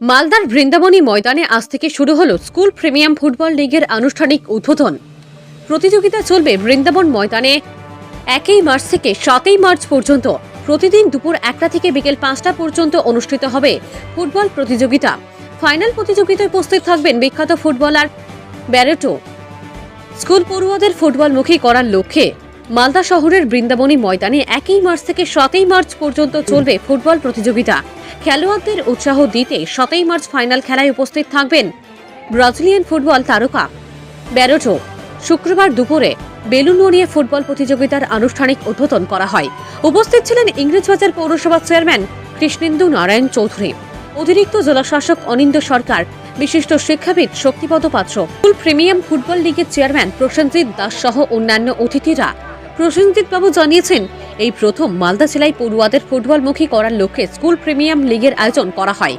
মালদার বৃন্দাবনী ময়দানে আজ থেকে শুরু হলো স্কুল প্রিমিয়াম ফুটবল লিগের আনুষ্ঠানিক উদ্বোধন। প্রতিযোগিতা চলবে বৃন্দাবন ময়দানে একই মার্চ থেকে সাতই মার্চ পর্যন্ত। প্রতিদিন দুপুর একটা থেকে বিকেল পাঁচটা পর্যন্ত অনুষ্ঠিত হবে ফুটবল প্রতিযোগিতা। ফাইনাল প্রতিযোগিতায় উপস্থিত থাকবেন বিখ্যাত ফুটবলার ব্যারেটো। স্কুল পড়ুয়াদের ফুটবলমুখী করার লক্ষ্যে মালদা শহরের বৃন্দাবনী ময়দানে একই মার্চ থেকে সাতই মার্চ পর্যন্ত চলবে ফুটবল প্রতিযোগিতা। খেলোয়াড়দের উৎসাহ দিতে সাতই মার্চ ফাইনাল খেলায় উপস্থিত থাকবেন ব্রাজিলিয়ান ফুটবল তারকা ব্যারোটো। শুক্রবার দুপুরে বেলুনমনিয়া ফুটবল প্রতিযোগিতার আনুষ্ঠানিক উদ্বোধন করা হয়। উপস্থিত ছিলেন ইংরেজবাজার পৌরসভার চেয়ারম্যান কৃষ্ণেন্দু নারায়ণ চৌধুরী। অতিরিক্ত জেলাশাসক অনিন্দ সরকার, বিশিষ্ট শিক্ষাবিদ Shaktipada Patra, full premium football লীগের চেয়ারম্যান প্রসেনজিৎ দাস সহ অন্যান্য অতিথিরা প্রসেনজিৎ বাবু জানিয়েছেন, এই প্রথম মালদা জেলায় পড়ুয়াদের ফুটবলমুখী করার লক্ষ্যে স্কুল প্রিমিয়াম লিগের আয়োজন করা হয়।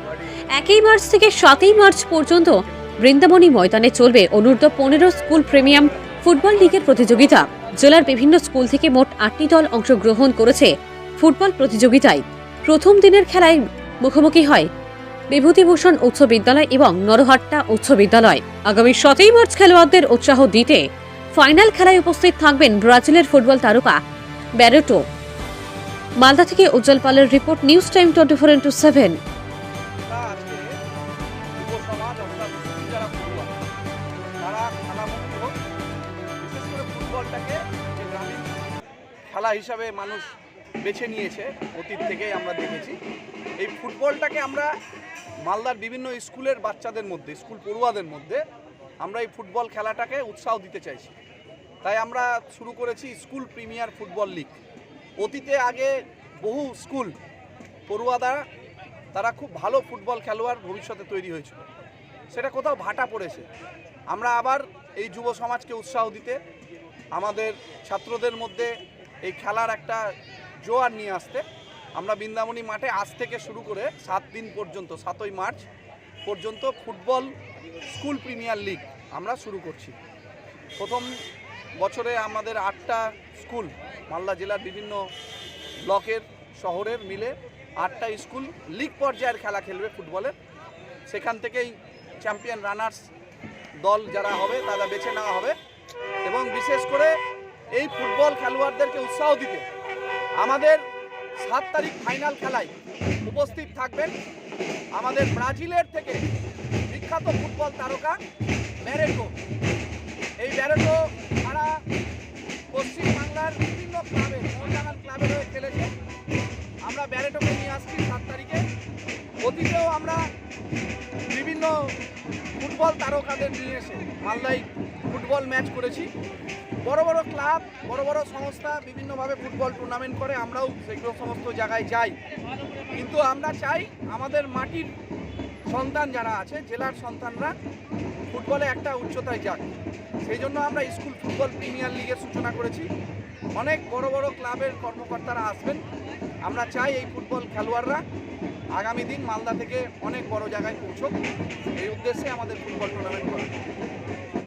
একই মার্চ থেকে সাতই মার্চ পর্যন্ত বৃন্দাবনী ময়দানে চলবে অনূর্ধ্ব পনেরো স্কুল প্রিমিয়াম ফুটবল লিগের প্রতিযোগিতা। জেলার বিভিন্ন স্কুল থেকে মোট আটটি দল অংশগ্রহণ করেছে ফুটবল প্রতিযোগিতায়। প্রথম দিনের খেলায় মুখোমুখি হয় বিভূতিভূষণ উচ্চ বিদ্যালয় এবং নরহাট্টা উচ্চ বিদ্যালয়। আগামী সতেই মার্চ খেলোয়াড়দের উৎসাহ দিতে ফাইনাল খেলায় উপস্থিত থাকবেন ব্রাজিলের ফুটবল তারকা ব্যারেটো মালদা থেকে উজ্জ্বল পালের report, news time twenty four into seven. খেলা হিসাবে মানুষ বেছে নিয়েছে, অতীত থেকেই আমরা দেখেছি। এই ফুটবলটাকে আমরা মালদার বিভিন্ন স্কুলের বাচ্চাদের মধ্যে, স্কুল পড়ুয়াদের মধ্যে আমরা এই ফুটবল খেলাটাকে উৎসাহ দিতে চাইছি। তাই আমরা শুরু করেছি স্কুল প্রিমিয়ার ফুটবল লিগ। অতীতে আগে বহু স্কুল, পড়ুয়ারা, তারা খুব ভালো ফুটবল খেলোয়াড় ভবিষ্যতে তৈরি হয়েছিল। সেটা কোথাও ভাটা পড়েছে। আমরা আবার এই যুব সমাজকে উৎসাহ দিতে, আমাদের ছাত্রদের মধ্যে এই খেলার একটা জোয়ার নিয়ে আসতে, আমরা বৃন্দাবনী মাঠে আজ থেকে শুরু করে সাত দিন পর্যন্ত, সাতই মার্চ পর্যন্ত ফুটবল স্কুল প্রিমিয়ার লিগ আমরা শুরু করছি। প্রথম বছরে আমাদের আটটা স্কুল মালদা জেলার বিভিন্ন ব্লকের শহরের মিলে আটটা স্কুল লিগ পর্যায়ের খেলা খেলবে ফুটবলের সেখান থেকেই চ্যাম্পিয়ন রানার্স দল যারা হবে তারা বেছে নেওয়া হবে এবং বিশেষ করে এই ফুটবল খেলোয়াড়দেরকে উৎসাহ দিতে আমাদের সাত তারিখ ফাইনাল খেলায় উপস্থিত থাকবেন আমাদের ব্রাজিলের থেকে বিখ্যাত ফুটবল তারকা ব্যারেটো। এই ব্যারেটো সারা পশ্চিমবাংলার বিভিন্ন ক্লাবে মোহনবাগান ক্লাবের হয়ে খেলেছে। আমরা ব্যারেটোকে নিয়ে আসছি সাত তারিখে। অতীতেও আমরা বিভিন্ন ফুটবল তারকাদের নিয়ে এসে মালদায় ফুটবল ম্যাচ করেছি। বড় বড় ক্লাব, বড় বড় সংস্থা বিভিন্নভাবে ফুটবল টুর্নামেন্ট করে, আমরাও সেগুলো সমস্ত জায়গায় যাই। কিন্তু আমরা চাই আমাদের মাটির সন্তান যারা আছে, জেলার সন্তানরা ফুটবলে একটা উচ্চতায় যাক। সেই জন্য আমরা স্কুল ফুটবল প্রিমিয়ার লিগের সূচনা করেছি। অনেক বড় বড় ক্লাবের কর্মকর্তারা আসবেন। আমরা চাই এই ফুটবল খেলোয়াড়রা আগামী দিন মালদা থেকে অনেক বড় জায়গায় পৌঁছক। এই উদ্দেশ্যে আমাদের ফুটবল টুর্নামেন্ট করা।